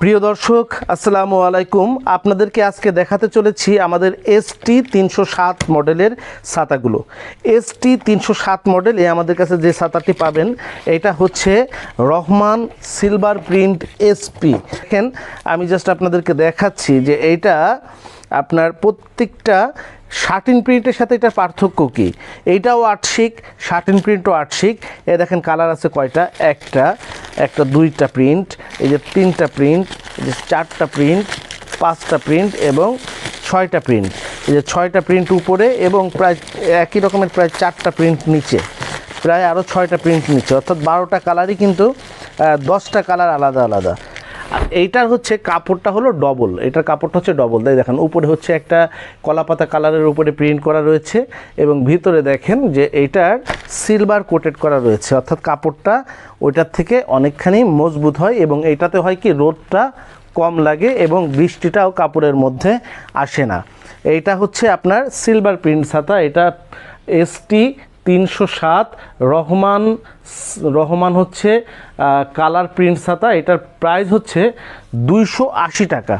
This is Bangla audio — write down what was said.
প্রিয় দর্শক, আসসালামু আলাইকুম। আপনাদেরকে আজকে দেখাতে চলেছি আমাদের এসটি তিনশো সাত মডেলের ছাতাগুলো। এসটি তিনশো সাত মডেল আমাদের কাছে যে ছাতাটি পাবেন, এটা হচ্ছে রহমান সিলভার প্রিন্ট এসপি দেখেন, আমি জাস্ট আপনাদেরকে দেখাচ্ছি যে এইটা আপনার প্রত্যেকটা শার্টিন প্রিন্টের সাথে এটার পার্থক্য কী? এইটাও আটশিক শার্টিন প্রিন্টও আটশিক এ দেখেন, কালার আছে কয়টা? একটা একটা দুইটা প্রিন্ট এই যে তিনটা প্রিন্ট এই যে চারটা প্রিন্ট পাঁচটা প্রিন্ট এবং ছয়টা প্রিন্ট এই যে ছয়টা প্রিন্ট উপরে এবং প্রায় একই রকমের প্রায় চারটা প্রিন্ট নিচে, প্রায় আরও ছয়টা প্রিন্ট নিচে। অর্থাৎ বারোটা কালারই কিন্তু দশটা কালার আলাদা আলাদা। এইটার হচ্ছে কাপড়টা হলো ডবল এটার কাপড়টা হচ্ছে ডবল তাই দেখেন, উপরে হচ্ছে একটা কলাপাতা কালারের উপরে প্রিন্ট করা রয়েছে এবং ভিতরে দেখেন যে এইটার সিলভার কোটেড করা রয়েছে। অর্থাৎ কাপড়টা ওইটার থেকে অনেকখানি মজবুত হয় এবং এইটাতে হয় কি, রোদটা কম লাগে এবং বৃষ্টিটাও কাপড়ের মধ্যে আসে না। এইটা হচ্ছে আপনার সিলভার প্রিন্ট ছাতা। এটা এসটি তিনশো সাত রহমান রহমান হচ্ছে কালার প্রিন্ট ছাতা এটার প্রাইস হচ্ছে দুইশো আশি টাকা।